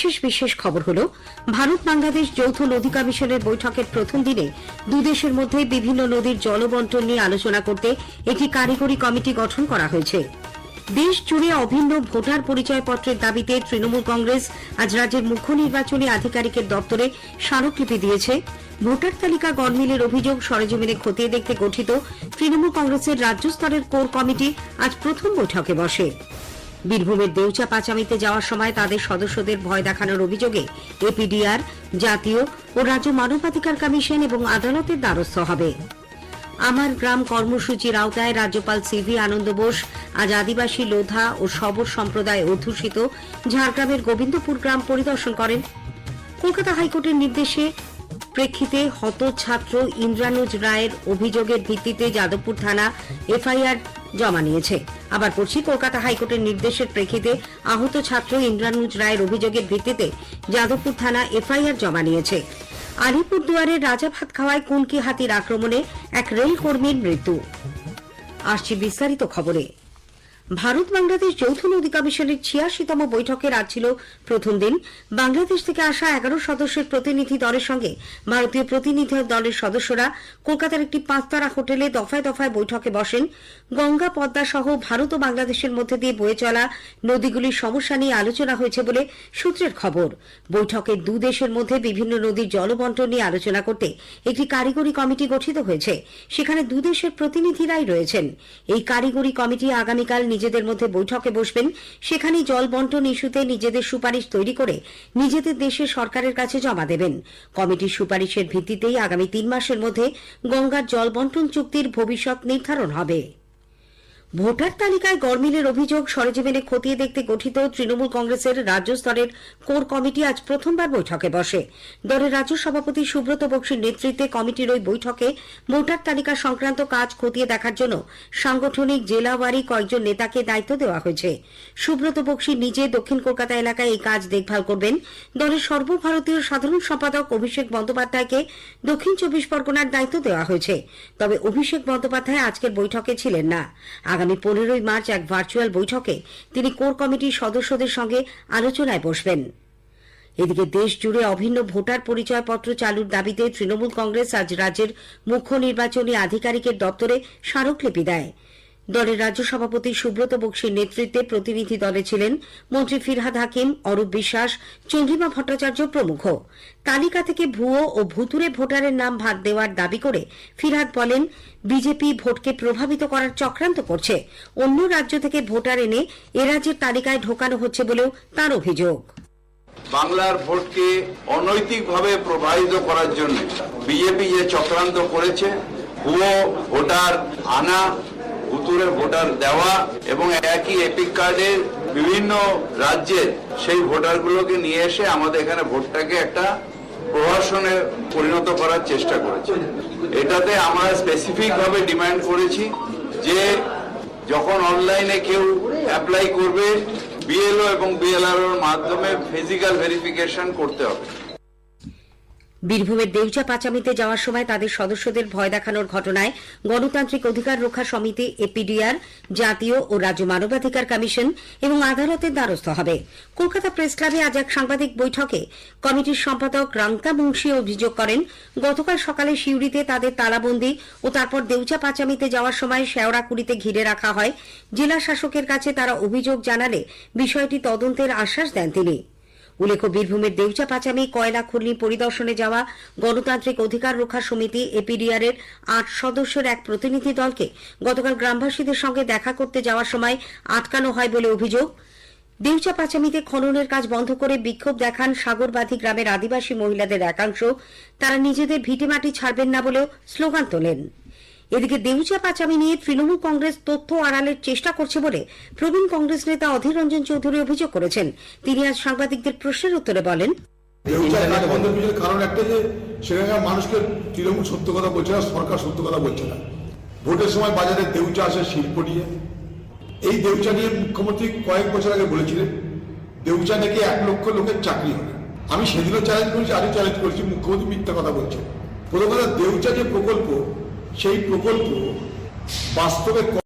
বিশেষ বিশেষ খবর হলো, ভারত বাংলাদেশ যৌথ নদী কমিশনের বৈঠকের প্রথম দিনে দুদেশের মধ্যে বিভিন্ন নদীর জলবন্টন নিয়ে আলোচনা করতে একটি কারিগরি কমিটি গঠন করা হয়েছে। দেশ জুড়ে অভিন্ন ভোটার পরিচয়পত্রের দাবিতে তৃণমূল কংগ্রেস আজ রাজ্যের মুখ্য নির্বাচনী আধিকারিকের দপ্তরে স্মারকলিপি দিয়েছে। ভোটার তালিকা গড়মিলের অভিযোগ সরেজমিনে খতিয়ে দেখতে গঠিত তৃণমূল কংগ্রেসের রাজ্য স্তরের কোর কমিটি আজ প্রথম বৈঠকে বসে। বীরভূমের দেউচা পাচামিতে যাওয়ার সময় তাদের সদস্যদের ভয় দেখানোর অভিযোগে এপিডিআর, জাতীয় ও রাজ্য মানবাধিকার কমিশন এবং আদালতের দ্বারস্থ হবে। আমার গ্রাম কর্মসূচির আওতায় রাজ্যপাল সিভি আনন্দ বোস, আজ আদিবাসী লোধা ও শবর সম্প্রদায় অধ্যুষিত ঝাড়গ্রামের গোবিন্দপুর গ্রাম পরিদর্শন করেন। কলকাতা হাইকোর্টের নির্দেশে প্রেক্ষিতে হত ছাত্র ইন্দ্রানুজ রায়ের অভিযোগের ভিত্তিতে যাদবপুর থানা এফআইআর জমা নিয়েছে। আবার পড়ছি কলকাতা হাইকোর্টের নির্দেশের প্রেক্ষিতে আহত ছাত্র ইন্দ্রানুজ রায়ের অভিযোগের ভিত্তিতে যাদবপুর থানা এফআইআর জমা নিয়েছে। আলিপুরদুয়ারের রাজা ভাত খাওয়ায় কুনকি হাতির আক্রমণে এক রেল কর্মীর মৃত্যু। আসছি বিস্তারিত খবরে। ভারত বাংলাদেশ যৌথ নদী কমিশনের ছিয়াশিতম বৈঠকের আজ ছিল প্রথম দিন। বাংলাদেশ থেকে আসা এগারো সদস্যের প্রতিনিধি দলের সঙ্গে ভারতীয় প্রতিনিধি দলের সদস্যরা কলকাতার একটি পাঁচতারা হোটেলে দফায় দফায় বৈঠকে বসেন। গঙ্গা, পদ্মা সহ ভারত ও বাংলাদেশের মধ্যে দিয়ে বয়ে চলা নদীগুলির সমস্যা নিয়ে আলোচনা হয়েছে বলে সূত্রের খবর। বৈঠকে দু দেশের মধ্যে বিভিন্ন নদীর জলবন্টন নিয়ে আলোচনা করতে একটি কারিগরি কমিটি গঠিত হয়েছে। সেখানে দু দেশের প্রতিনিধিরাই রয়েছেন। এই কারিগরি কমিটি আগামীকাল নিজেদের মধ্যে বৈঠকে বসবেন সেখানে জল বন্টন ইস্যুতে নিজেদের সুপারিশ তৈরি করে নিজেদের দেশের সরকারের কাছে জমা দেবেন। কমিটির সুপারিশের ভিত্তিতেই আগামী তিন মাসের মধ্যে গঙ্গার জল বন্টন চুক্তির ভবিষ্যৎ নির্ধারণ হবে। ভোটার তালিকায় গরমিলের অভিযোগ সরেজমিনে খতিয়ে দেখতে গঠিত তৃণমূল কংগ্রেসের রাজ্য স্তরের কোর কমিটি আজ প্রথমবার বৈঠকে বসে। দলের রাজ্য সভাপতি সুব্রত বক্সির নেতৃত্বে কমিটির ওই বৈঠকে ভোটার তালিকা সংক্রান্ত কাজ খতিয়ে দেখার জন্য সাংগঠনিক জেলাওয়ারি কয়েকজন নেতাকে দায়িত্ব দেওয়া হয়েছে। সুব্রত বক্সি নিজে দক্ষিণ কলকাতা এলাকায় এই কাজ দেখভাল করবেন। দলের সর্বভারতীয় সাধারণ সম্পাদক অভিষেক বন্দ্যোপাধ্যায়কে দক্ষিণ চব্বিশ পরগনার দায়িত্ব দেওয়া হয়েছে। তবে অভিষেক বন্দ্যোপাধ্যায় আজকের বৈঠকে ছিলেন না। আগামী পনেরোই মার্চ এক ভার্চুয়াল বৈঠকে তিনি কোর কমিটির সদস্যদের সঙ্গে আলোচনায় বসবেন। এদিকে দেশ জুড়ে অভিন্ন ভোটার পরিচয়পত্র চালুর দাবিতে তৃণমূল কংগ্রেস আজ রাজ্যের মুখ্য নির্বাচনী আধিকারিকের দপ্তরে স্মারকলিপি দেয়। দলের রাজ্য সভাপতি সুব্রত বক্সির নেতৃত্বে প্রতিনিধি দলে ছিলেন মন্ত্রী ফিরহাদ হাকিম, অরূপ বিশ্বাস, চন্দ্রিমা ভট্টাচার্য প্রমুখ। তালিকা থেকে ভুয়ো ও ভুতুরে ভোটারের নাম ভাগ দেওয়ার দাবি করে ফিরহাদ বলেন, বিজেপি ভোটকে প্রভাবিত করার চক্রান্ত করছে। অন্য রাজ্য থেকে ভোটার এনে এ রাজ্যের তালিকায় ঢোকানো হচ্ছে বলেও তার অভিযোগ। বাংলার ভোটকে অনৈতিকভাবে প্রভাবিত করার জন্য বিজেপি যে চক্রান্ত করেছে, ভুয়ো ভোটার আনা ভুতুরে ভোটার দেওয়া এবং একই এপিক কার্ডের বিভিন্ন রাজ্যের সেই ভোটারগুলোকে নিয়ে এসে আমাদের এখানে ভোটটাকে একটা প্রহসনে পরিণত করার চেষ্টা করেছে। এটাতে আমরা স্পেসিফিক ভাবে ডিমান্ড করেছি যে যখন অনলাইনে কেউ অ্যাপ্লাই করবে বিএলও এবং বিএলআর মাধ্যমে ফিজিক্যাল ভেরিফিকেশন করতে হবে। বীরভূমের দেউচা পাচামিতে যাওয়ার সময় তাদের সদস্যদের ভয় দেখানোর ঘটনায় গণতান্ত্রিক অধিকার রক্ষা সমিতি, এপিডিআর, জাতীয় ও রাজ্য মানবাধিকার কমিশন এবং আদালতের দ্বারস্থ হবে। কলকাতা প্রেস ক্লাবে আজ এক সাংবাদিক বৈঠকে কমিটির সম্পাদক রাংতা মুন্সি অভিযোগ করেন, গতকাল সকালে সিউড়িতে তাদের তালাবন্দি ও তারপর দেউচা পাচামিতে যাওয়ার সময় শেওড়াকুড়িতে ঘিরে রাখা হয়। জেলা শাসকের কাছে তারা অভিযোগ জানালে বিষয়টি তদন্তের আশ্বাস দেন তিনি। উল্লেখ্য, বীরভূমের দেউচা পাচামি, কয়লা খনি পরিদর্শনে যাওয়া গণতান্ত্রিক অধিকার রক্ষা সমিতি এপিডিআর এর আট সদস্যের এক প্রতিনিধি দলকে গতকাল গ্রামবাসীদের সঙ্গে দেখা করতে যাওয়ার সময় আটকানো হয় বলে অভিযোগ। দেউচা পাচামিতে খননের কাজ বন্ধ করে বিক্ষোভ দেখান সাগরবাধি গ্রামের আদিবাসী মহিলাদের একাংশ। তারা নিজেদের ভিটেমাটি ছাড়বেন না বলেও স্লোগান তোলেন। এদিকে দেউচা পাচামি নিয়ে তৃণমূল কংগ্রেস তথ্য আড়ালের চেষ্টা করছে বলে প্রবীণ কংগ্রেস নেতা অধীর রঞ্জন চৌধুরী অভিযোগ করেছেন। তিনি আজ সাংবাদিকদের প্রশ্নের উত্তরে বলেন কারণ একটা যে, সেখানকার মানুষকে তৃণমূল সত্য কথা বলছে না, সরকার সত্য কথা বলছে না। ভোটের সময় বাজারে দেউচা আসে শিল্প নিয়ে। এই দেউচা নিয়ে মুখ্যমন্ত্রী কয়েক বছর আগে বলেছিলেন, দেউচা নাকি এক লক্ষ লোকের চাকরি হবে। আমি সেদিনও চ্যালেঞ্জ করেছি, আজও চ্যালেঞ্জ করেছি, মুখ্যমন্ত্রী মিথ্যা কথা বলছে প্রথম কথা, দেউচা যে প্রকল্প সেই প্রকল্প বাস্তবে